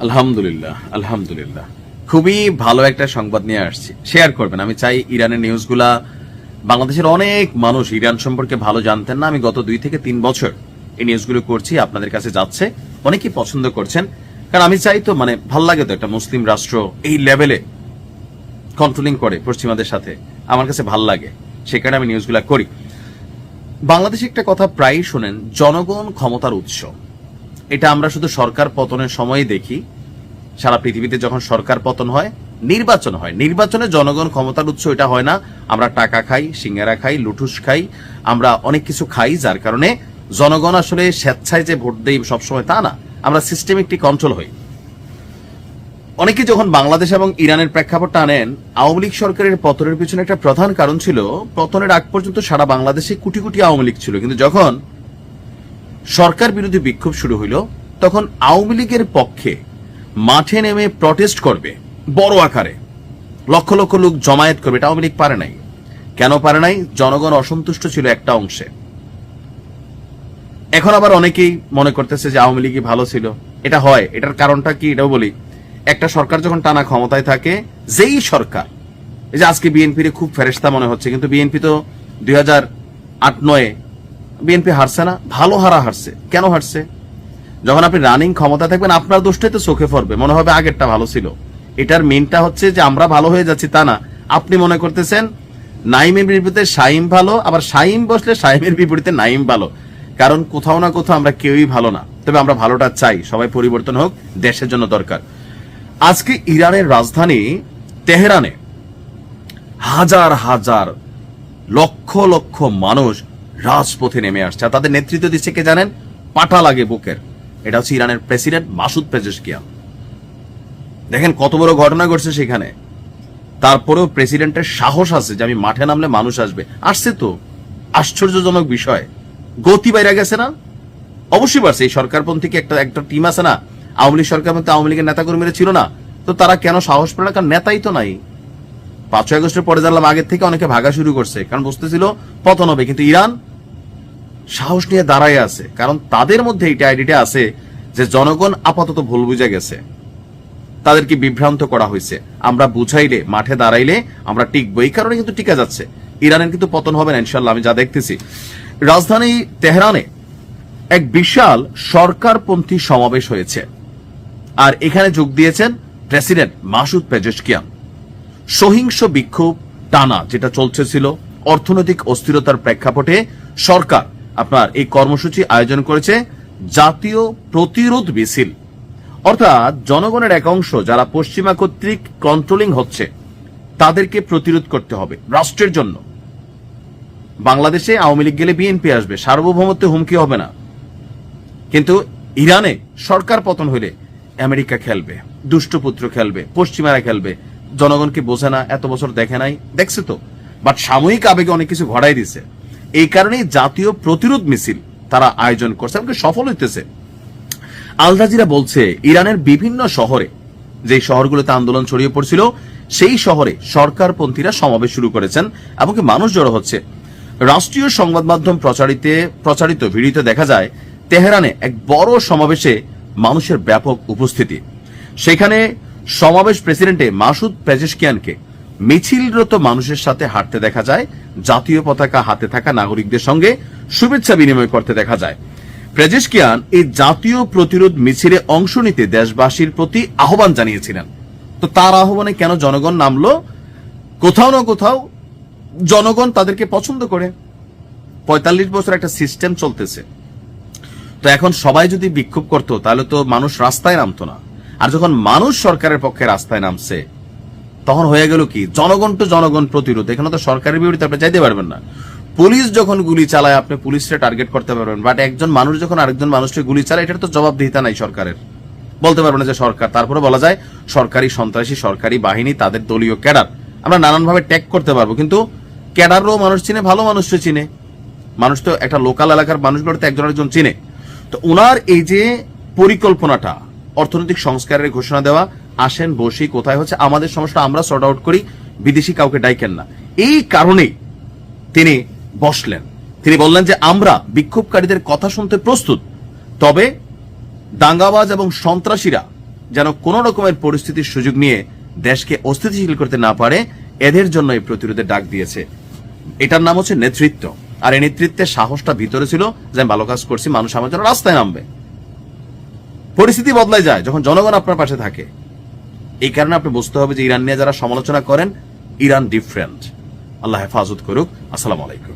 আলহামদুলিল্লাহ আলহামদুলিল্লাহ। খুবই ভালো একটা সংবাদ নিয়ে আসছি। শেয়ার করবেন। আমি চাই ইরানের নিউজগুলা বাংলাদেশের অনেক মানুষ ইরান সম্পর্কে ভালো জানতেন না। আমি গত দুই থেকে তিন বছর এই নিউজগুলো করছি, আপনাদের কাছে যাচ্ছে। অনেকেই পছন্দ করছেন। কারণ আমি চাই তো মানে ভালো লাগে তো একটা মুসলিম রাষ্ট্র এই লেভেলে কন্ট্রোলিং করে পশ্চিমাদের সাথে। আমার কাছে ভালো লাগে। সে কারণে আমি নিউজগুলা করি। বাংলাদেশে একটা কথা প্রায়ই শোনেন, জনগণ ক্ষমতার উৎস। এটা আমরা শুধু সরকার পতনের সময় দেখি। সারা পৃথিবীতে যখন সরকার পতন হয়, নির্বাচন হয়। নির্বাচনে জনগণ ক্ষমতার উৎস এটা হয় না। আমরা টাকা খাই, সিঙ্গারা খাই লুঠুস খাই, আমরা অনেক কিছু খাই, যার কারণে জনগণ আসলে স্বেচ্ছায় যে ভোট দেই সবসময় তা না। আমরা সিস্টেমিকটি কন্ট্রোল হই। অনেকে যখন বাংলাদেশ এবং ইরানের প্রেক্ষাপটটা আনেন, আওয়ামী লীগ সরকারের পতনের পিছনে একটা প্রধান কারণ ছিল, পতনের আগ পর্যন্ত সারা বাংলাদেশে কোটি কোটি আওয়ামী লীগ ছিল। কিন্তু যখন সরকার বিরোধী বিক্ষোভ শুরু হইল, তখন আওয়ামী লীগের পক্ষে মাঠে নেমে প্রটেস্ট করবে, বড় আকারে। লক্ষ লক্ষ লোক জমায়েত করবে, এটা আওয়ামী লীগ পারে নাই। কেন পারে নাই? জনগণ অসন্তুষ্ট ছিল একটা অংশে। এখন আবার অনেকেই মনে করতেছে যে আওয়ামী লীগই ভালো ছিল। এটা হয়। এটার কারণটা কি? এটাও বলি। একটা সরকার যখন টানা ক্ষমতায় থাকে, যেই সরকার, এই যে আজকে বিএনপির খুব ফেরেস্তা মনে হচ্ছে, কিন্তু বিএনপি তো দুই হাজার আট নয়ে বিএনপি হারছে না, ভালো হারা হারছে। কেন হারছে? যখন আপনি রানিং ক্ষমতা থাকবেন, আপনার দোষটাই তো চোখে পড়বে। মনে হবে আগেরটা ভালো ছিল। এটার মেনটা হচ্ছে যে আমরা ভালো হয়ে যাচ্ছি তা না। আপনি মনে করতেছেন, নাইমের বিপরীতে শাইম ভালো, আবার শাইম বসলে শাইমের বিপরীতে নাইম ভালো। কারণ কোথাও না কোথাও আমরা কেউই ভালো না। তবে আমরা ভালোটা চাই। সবাই পরিবর্তন হোক, দেশের জন্য দরকার। আজকে ইরানের রাজধানী তেহরানে হাজার হাজার লক্ষ লক্ষ মানুষ রাজপথে নেমে আসছে। আর তাদের নেতৃত্ব দিচ্ছে কে জানেন? পাটা লাগে বুকের। এটা হচ্ছে ইরানের প্রেসিডেন্ট মাসুদ পেজেশকিয়ান। দেখেন কত বড় ঘটনা ঘটছে সেখানে। তারপরেও প্রেসিডেন্টের সাহস আছে যে আমি মাঠে নামলে মানুষ আসবে। আসছে তো। আশ্চর্যজনক বিষয়। গতি বাইরে গেছে না? অবশ্যই পারছে এই সরকারপন্থী কি একটা একটা টিম আছে না? আওয়ামী লীগ সরকার মধ্যে আওয়ামী লীগের নেতাকর্মীরা ছিল না? তো তারা কেন সাহস পেল কারণ নেতাই তো নাই। পাঁচই আগস্টের পরে জানলাম আগের থেকে অনেকে ভাগা শুরু করছে। কারণ বুঝতেছিল পতন হবে। কিন্তু ইরান সাহস নিয়ে দাঁড়ায় আছে, কারণ তাদের মধ্যে এইটা আইডিটা আছে যে জনগণ আপাতত ভুল বুঝে গেছে। তাদেরকে বিভ্রান্ত করা হয়েছে। আমরা বুঝাইলে, মাঠে দাঁড়াইলে আমরা টিকবো। এই কারণে কিন্তু টিকা যাচ্ছে। ইরানের কিন্তু পতন হবে না ইনশাল্লাহ আমি যা দেখতেছি। রাজধানী তেহরানে এক বিশাল সরকারপন্থী সমাবেশ হয়েছে। আর এখানে যোগ দিয়েছেন প্রেসিডেন্ট মাসুদ পেজেশকিয়ান। সহিংস বিক্ষোভ টানা, যেটা চলছে ছিল অর্থনৈতিক অস্থিরতার প্রেক্ষাপটে সরকার আপনার এই কর্মসূচি আয়োজন করেছে জাতীয় প্রতিরোধ মিছিল। অর্থাৎ জনগণের এক অংশ যারা পশ্চিমা কর্তৃক কন্ট্রোলিং হচ্ছে, তাদেরকে প্রতিরোধ করতে হবে রাষ্ট্রের জন্য। বাংলাদেশে আওয়ামী লীগ গেলে বিএনপি আসবে, সার্বভৌমত্বে হুমকি হবে না। কিন্তু ইরানে সরকার পতন হলে আমেরিকা খেলবে দুষ্টপুত্র খেলবে, পশ্চিমারা খেলবে। জনগণকে বোঝে না, এত বছর দেখে নাই, দেখছে তো। বাট সাময়িক আবেগে অনেক কিছু ঘটাই দিছে। এই কারণেই জাতীয় প্রতিরোধ মিছিল তারা আয়োজন করছে, এমনকি সফল হইতেছে। আলদাজিরা বলছে, ইরানের বিভিন্ন শহরে যে শহরগুলোতে আন্দোলন ছড়িয়ে পড়ছিল, সেই শহরে সরকারপন্থীরা সমাবেশ শুরু করেছেন, এমনকি মানুষ জড়ো হচ্ছে। রাষ্ট্রীয় সংবাদ মাধ্যম প্রচারিতে, প্রচারিত ভিডিওতে দেখা যায়, তেহরানে এক বড় সমাবেশে মানুষের ব্যাপক উপস্থিতি। সেখানে সমাবেশ প্রেসিডেন্টে মাসুদ পেজেশকিয়ানকে মিছিলরত মানুষের সাথে হাঁটতে দেখা যায়, জাতীয় পতাকা হাতে থাকা নাগরিকদের সঙ্গে শুভেচ্ছা বিনিময় করতে দেখা যায়। প্রেজেশকিয়ান এই জাতীয় প্রতিরোধ মিছিলে অংশ নিতে দেশবাসীর প্রতি আহ্বান জানিয়েছিলেন। তো তার আহ্বানে কেন জনগণ নামলো? কোথাও না কোথাও জনগণ তাদেরকে পছন্দ করে। পঁয়তাল্লিশ বছর একটা সিস্টেম চলতেছে। তো এখন সবাই যদি বিক্ষোভ করতো, তাহলে তো মানুষ রাস্তায় নামতো না। আর যখন মানুষ সরকারের পক্ষে রাস্তায় নামছে তখন হয়ে গেল কি? জনগণ তো জনগণ প্রতিরোধ। এখানে তো সরকারের বিরুদ্ধে আপনি চাইতে পারবেন না। পুলিশ যখন গুলি চালায়, আপনি পুলিশকে টার্গেট করতে পারবেন। বাট একজন মানুষ যখন আরেকজন মানুষকে গুলি চালায়, এটার তো জবাবদিহিতা নাই সরকারের। বলতে পারবেন যে সরকার। তারপরে বলা যায়, সরকারি সন্ত্রাসী, সরকারি বাহিনী, তাদের দলীয় ক্যাডার। আমরা নানানভাবে ট্যাগ করতে পারব, কিন্তু ক্যাডারও মানুষ চিনে, ভালো মানুষকে চিনে। মানুষ তো একটা লোকাল এলাকার মানুষগুলো তো একজন একজন চিনে। তো ওনার এই যে পরিকল্পনাটা, অর্থনৈতিক সংস্কারের ঘোষণা দেওয়া আসেন, বসি, কোথায় হচ্ছে, আমাদের সমস্যা আমরা সর্ট আউট করি, বিদেশি কাউকে ডাইকেন না। এই কারণেই তিনি বসলেন। তিনি বললেন যে, আমরা বিক্ষোভকারীদের কথা শুনতে প্রস্তুত, তবে দাঙ্গাবাজ এবং সন্ত্রাসীরা যেন কোনো রকমের পরিস্থিতির সুযোগ নিয়ে দেশকে অস্থিতিশীল করতে না পারে, এদের জন্য এই প্রতিরোধের ডাক দিয়েছে। এটার নাম হচ্ছে নেতৃত্ব। আর এই নেতৃত্বের সাহসটা ভিতরে ছিল যে, আমি ভালো কাজ করছি, মানুষ আমার জন্য রাস্তায় নামবে। পরিস্থিতি বদলায় যায়, যখন জনগণ আপনার পাশে থাকে। এই কারণে আপনি বুঝতে হবে যে ইরান নিয়ে যারা সমালোচনা করেন, ইরান ডিফারেন্ট আল্লাহ হেফাজত করুক। আসসালামু আলাইকুম।